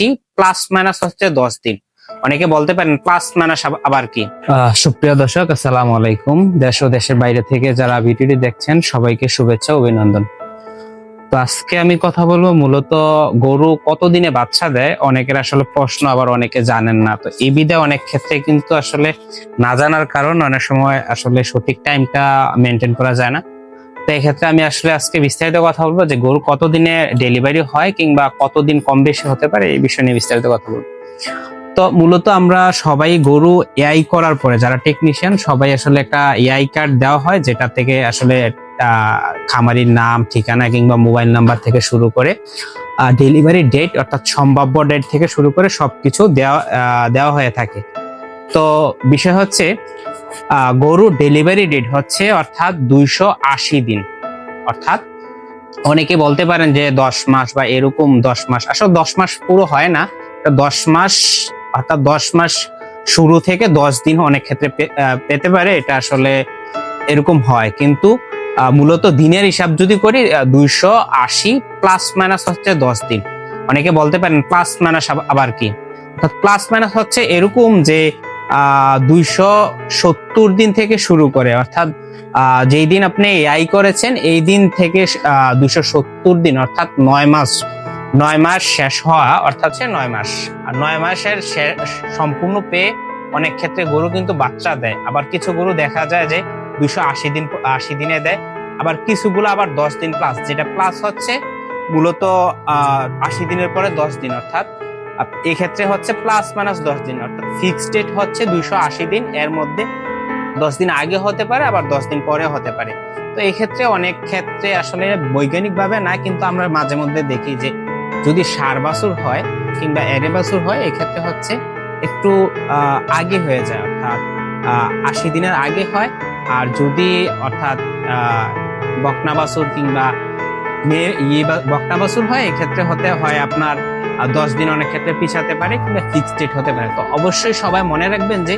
আশি plus minus হচ্ছে দশ দিন। অনেকে বলতে পারেন প্লাস মাইনাস আবার কি? সুপ্রিয় দর্শক, আসসালামু আলাইকুম। দেশ ও দেশের বাইরে থেকে যারা ভিডিওটি দেখছেন, সবাইকে শুভেচ্ছা অভিনন্দন। তো আজকে আমি কথা বলব মূলত গরু কতদিনে বাচ্চা দেয়? অনেকের আসলে প্রশ্ন, আবার অনেকে জানেন না। তো এই বিধে অনেক ক্ষেত্রে কিন্তু আসলে না জানার কারণ, অনেক সময় আসলে সঠিক টাইমটা মেনটেন করা যায় না। তো এক্ষেত্রে আমি আসলে আজকে বিস্তারিত কথা বলব যে গরু কতদিনে ডেলিভারি হয় কিংবা কতদিন কম বেশি হতে পারে এই বিষয় নিয়ে বিস্তারিত কথা বলব। তো মূলত আমরা সবাই গরু এআই করার পরে যারা টেকনিশিয়ান সবাই আসলে একটা এআই কার্ড দেওয়া হয় যেটা থেকে আসলে খামারির নাম ঠিকানা কিংবা মোবাইল নাম্বার থেকে শুরু করে ডেলিভারি ডেট অর্থাৎ সম্ভাব্য ডেট থেকে শুরু করে সবকিছু দেওয়া আহ, দেওয়া হয়ে থাকে। তো বিষয় হচ্ছে গরু ডেলিভারি ডেট হচ্ছে অর্থাৎ দুইশো আশি দিন। অর্থাৎ অনেকে বলতে পারেন যে দশ মাস বা এরকম দশ মাস। আসলে দশ মাস পুরো হয় না। দশ মাস, অর্থাৎ দশ মাস শুরু থেকে দশ দিন অনেক ক্ষেত্রে পেতে পারে। এটা আসলে এরকম হয়। কিন্তু মূলত দিনের হিসাব যদি করি দুইশো আশি প্লাস মাইনাস হচ্ছে দশ দিন। অনেকে বলতে পারেন প্লাস মাইনাস আবার কি? অর্থাৎ প্লাস মাইনাস হচ্ছে এরকম যে দুইশো সত্তর দিন থেকে শুরু করে, অর্থাৎ যেই দিন আপনি এআই করেছেন, এই দিন থেকে দুইশো সত্তর দিন, অর্থাৎ নয় মাস নয় মাস শেষ হওয়া, অর্থাৎ হচ্ছে নয় মাস। আর নয় মাসের সম্পূর্ণ পেয়ে অনেক ক্ষেত্রে গরু কিন্তু বাচ্চা দেয়। আবার কিছু গরু দেখা যায় যে দুইশো আশি দিন, আশি দিনে দেয়। আবার কিছুগুলো আবার দশ দিন প্লাস যেটা প্লাস হচ্ছে মূলত আশি দিনের পরে দশ দিন, অর্থাৎ এক্ষেত্রে হচ্ছে প্লাস মাইনাস দশ দিন, অর্থাৎ ফিক্সড ডেট হচ্ছে দুইশো আশি দিন, এর মধ্যে দশ দিন আগে হতে পারে, আবার দশ দিন পরে হতে পারে। তো এই ক্ষেত্রে অনেক ক্ষেত্রে আসলে বৈজ্ঞানিক ভাবে না, কিন্তু আমরা মাঝে মধ্যে দেখি যে যদি সার বাছুর হয় কিংবা এরে বাছুর হয়, এক্ষেত্রে হচ্ছে একটু আগে হয়ে যায়, অর্থাৎ আশি দিনের আগে হয়। আর যদি, অর্থাৎ বকনা বাছুর কিংবা মেয়ে ইয়ে হয়, এক্ষেত্রে হতে হয় আপনার দশ দিন অনেক ক্ষেত্রে পিছাতে পারে কিংবা ফিক্সড ডেট হতে পারে। তো অবশ্যই সবাই মনে রাখবেন যে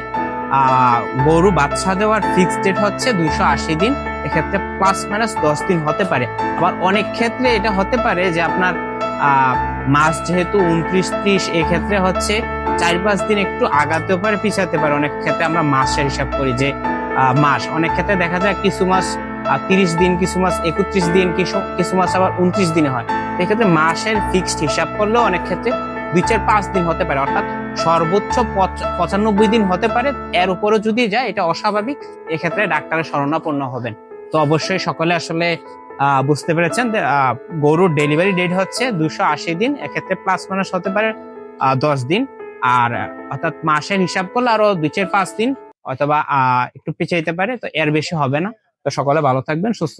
গরু বাচ্চা দেওয়ার ফিক্সড ডেট হচ্ছে দুইশো আশি দিন, এক্ষেত্রে প্লাস মাইনাস দশ দিন হতে পারে। আবার অনেক ক্ষেত্রে এটা হতে পারে যে আপনার মাস যেহেতু উনত্রিশ ত্রিশ, এক্ষেত্রে হচ্ছে চার পাঁচ দিন একটু আগাতেও পারে, পিছাতে পারে। অনেক ক্ষেত্রে আমরা মাসের হিসাব করি যে মাস। অনেক ক্ষেত্রে দেখা যায় কিছু মাস তিরিশ দিন, কিছু মাস, একত্রিশ দিন, কিছু কিছু মাস আবার উনত্রিশ দিনে হয়। এক্ষেত্রে মাসের ফিক্সড হিসাব করলেও অনেক ক্ষেত্রে দুই চার পাঁচ দিন হতে পারে। অর্থাৎ সর্বোচ্চ পঁচানব্বই দিন হতে পারে। এর উপরে যদি যায়, এটা অস্বাভাবিক। এক্ষেত্রে ডাক্তারের শরণাপন্ন হবেন। তো অবশ্যই সকলে আসলে বুঝতে পেরেছেন গরুর ডেলিভারি ডেট হচ্ছে দুশো আশি দিন। এক্ষেত্রে প্লাস মাইনাস হতে পারে দশ দিন। আর, অর্থাৎ মাসের হিসাব করলে আরও দুই চার পাঁচ দিন, অথবা একটু পিছাইতে পারে। তো এর বেশি হবে না। তো সকলে ভালো থাকবেন সুস্থ